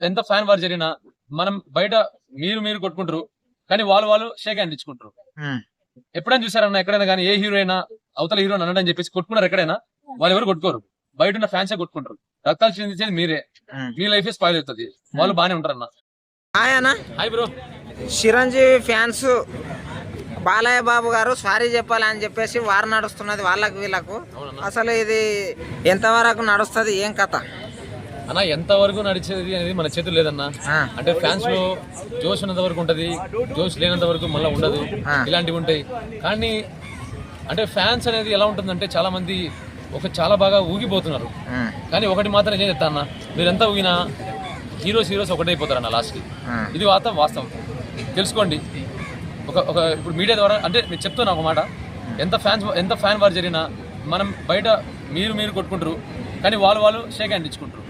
ఎంత fan war జరిగినా మనం బయట మీరు మీరు కొట్టుకుంటారు. కానీ వాళ్ళు వాళ్ళు షేక్ హ్యాండ్ ఇచ్చుకుంటారు. ఉమ్, ఎప్పుడైనా చూసారన్నా ఎక్కడైనా కానీ ఏ హీరో అయినా అవతల హీరో అనడం చెప్పేసి కొట్టుకున్నారు ఎక్కడైనా వాళ్ళు ఎవరు కొట్టుకోరు. బయట ఉన్న ఫ్యాన్సే కొట్టుకుంటారు. రక్తాలు చిందించేది మీరే. ఉమ్. మీ లైఫ్ స్పాయిల్ అవుతుంది. వాళ్ళు బానే ఉంటారన్న. హాయ్ అన్న. Hi bro Chiranjeevi fans Balayya Babu గారు సారీ చెప్పాలి అని చెప్పేసి వారు నడుస్తున్నది వాళ్ళకు వీళ్ళకు. అసలు ఇది ఎంతవరకు నడుస్తుంది ఏం కథ? అన్న ఎంత వరకు నడిచేది అనేది మన చేతులు లేదన్నా. అంటే ఫ్యాన్స్లో జోష్ ఉన్నంత వరకు ఉంటది జోష్ లేనంత వరకు మళ్ళీ ఉండదు. ఇలాంటివి ఉంటాయి. కానీ అంటే ఫ్యాన్స్ అనేది ఎలా ఉంటుందంటే చాలా మంది ఒక చాలా బాగా ఊగిపోతున్నారు. కానీ ఒకటి మాత్రం నేను చెప్తా అన్న మీరెంతా ఊగినా హీరోస్ హీరోస్ ఒకటైపోతారు అన్న లాస్ట్కి ఇది వాస్తవం వాస్తవం. తెలుసుకోండి. ఒక ఒక ఇప్పుడు మీడియా ద్వారా అంటే నేను చెప్తున్నా ఒక మాట. ఎంత ఫ్యాన్స్ ఎంత ఫ్యాన్ వార్ జరిగినా మనం బయట మీరు మీరు కొట్టుకుంటారు. కానీ వాళ్ళు వాళ్ళు షేక్ హ్యాండ్ ఇచ్చుకుంటారు.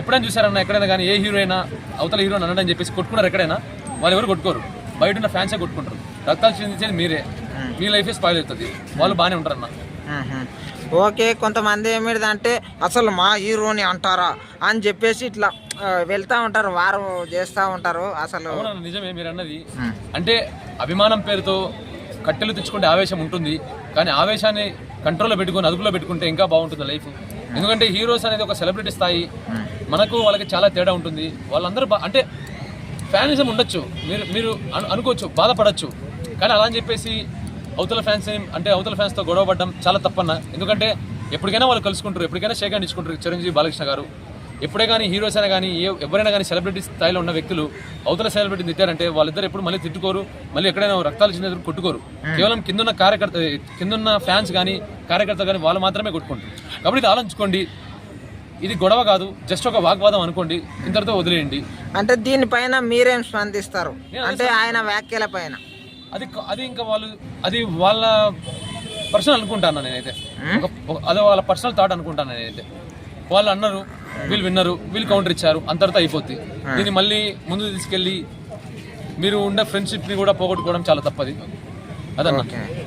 ఎప్పుడైనా చూసారన్నా ఎక్కడైనా కానీ ఏ హీరో అయినా అవతల హీరో అనడం చెప్పేసి కొట్టుకున్నారు ఎక్కడైనా వాళ్ళు ఎవరు కొట్టుకోరు. బయట ఉన్న ఫ్యాన్సే కొట్టుకుంటారు. రక్తాలు చిందించేది మీరే. మీ లైఫ్ స్పాయిల్ అవుతుంది. వాళ్ళు బాగానే ఉంటారన్న. ఓకే కొంతమంది ఏమిటిదంటే అసలు మా హీరోని అంటారా అని చెప్పేసి ఇట్లా వెళ్తా ఉంటారు వారు చేస్తూ ఉంటారు అసలు. నిజమే మీరు అన్నది అంటే అభిమానం పేరుతో కట్టెలు తెచ్చుకుంటే ఆవేశం ఉంటుంది. కానీ ఆవేశాన్ని కంట్రోల్లో పెట్టుకొని అదుపులో పెట్టుకుంటే ఇంకా బాగుంటుంది లైఫ్. ఎందుకంటే హీరోస్ అనేది ఒక సెలబ్రిటీ స్థాయి. మనకు వాళ్ళకి చాలా తేడా ఉంటుంది. వాళ్ళందరూ బా- అంటే ఫ్యానిజం ఉండొచ్చు. మీరు మీరు అనుకోవచ్చు బాధపడచ్చు. కానీ అలా అని చెప్పేసి అవతల ఫ్యాన్స్ అంటే అవతల ఫ్యాన్స్తో గొడవ పడడం చాలా తప్పన్న. ఎందుకంటే ఎప్పటికైనా వాళ్ళు కలుసుకుంటారు. ఎప్పటికైనా షేక్ అండ్ ఇచ్చుకుంటారు చిరంజీవి బాలకృష్ణ గారు. ఎప్పుడే కానీ హీరోస్ అయినా కానీ ఏ ఎవరైనా కానీ సెలబ్రిటీ స్థాయిలో ఉన్న వ్యక్తులు అవతల సెలబ్రిటీ తిట్టారంటే వాళ్ళిద్దరు ఎప్పుడు మళ్ళీ తిట్టుకోరు మళ్ళీ ఎక్కడైనా రక్తాలు చిన్న కొట్టుకోరు. కేవలం కిందున్న కార్యకర్త కిందున్న ఫ్యాన్స్ కానీ కార్యకర్తలు కానీ వాళ్ళు మాత్రమే కొట్టుకుంటారు. కాబట్టి ఇది ఆలోచించుకోండి. ఇది గొడవ కాదు జస్ట్ ఒక వాగ్వాదం అనుకోండి ఇంతటితో వదిలేయండి. అంటే దీనిపైన మీరేం స్పందిస్తారు? అంటే ఆయన వ్యాఖ్యల పైన. అది అది ఇంకా వాళ్ళు అది వాళ్ళ పర్సనల్ అనుకుంటాను నేనైతే. అదే వాళ్ళ పర్సనల్ థాట్ అనుకుంటాను నేనైతే. వాళ్ళు అన్నారు వీళ్ళు విన్నారు వీళ్ళు కౌంటర్ ఇచ్చారు అంతటితో అయిపోద్ది. దీన్ని మళ్ళీ ముందు తీసుకెళ్ళి మీరు ఉండే ఫ్రెండ్షిప్ని కూడా పోగొట్టుకోవడం చాలా తప్పది. అదన్నా